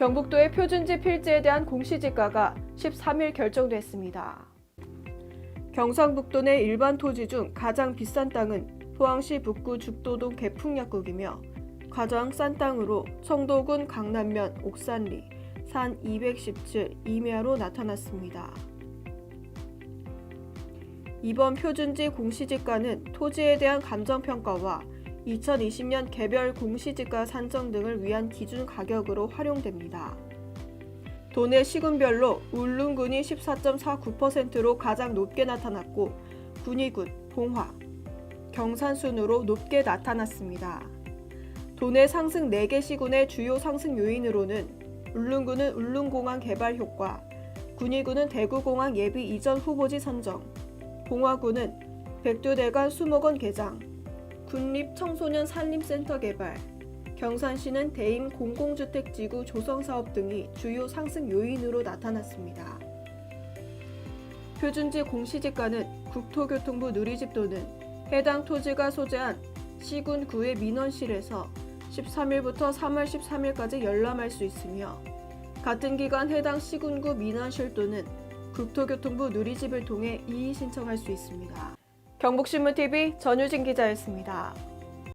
경북도의 표준지 필지에 대한 공시지가가 13일 결정됐습니다. 경상북도 내 일반 토지 중 가장 비싼 땅은 포항시 북구 죽도동 개풍약국이며 가장 싼 땅으로 청도군 강남면 옥산리 산 217 이메아로 나타났습니다. 이번 표준지 공시지가는 토지에 대한 감정평가와 2020년 개별 공시지가 산정 등을 위한 기준 가격으로 활용됩니다. 도내 시군별로 울릉군이 14.49%로 가장 높게 나타났고 군위군, 봉화, 경산 순으로 높게 나타났습니다. 도내 상승 4개 시군의 주요 상승 요인으로는 울릉군은 울릉공항 개발 효과, 군위군은 대구공항 예비 이전 후보지 선정, 봉화군은 백두대간 수목원 개장, 군립 청소년 산림센터 개발, 경산시는 대임 공공주택지구 조성 사업 등이 주요 상승 요인으로 나타났습니다. 표준지 공시지가는 국토교통부 누리집도는 해당 토지가 소재한 시군 구의 민원실에서 13일부터 3월 13일까지 열람할 수 있으며 같은 기간 해당 시군구 민원실 또는 국토교통부 누리집을 통해 이의 신청할 수 있습니다. 경북신문TV 전유진 기자였습니다.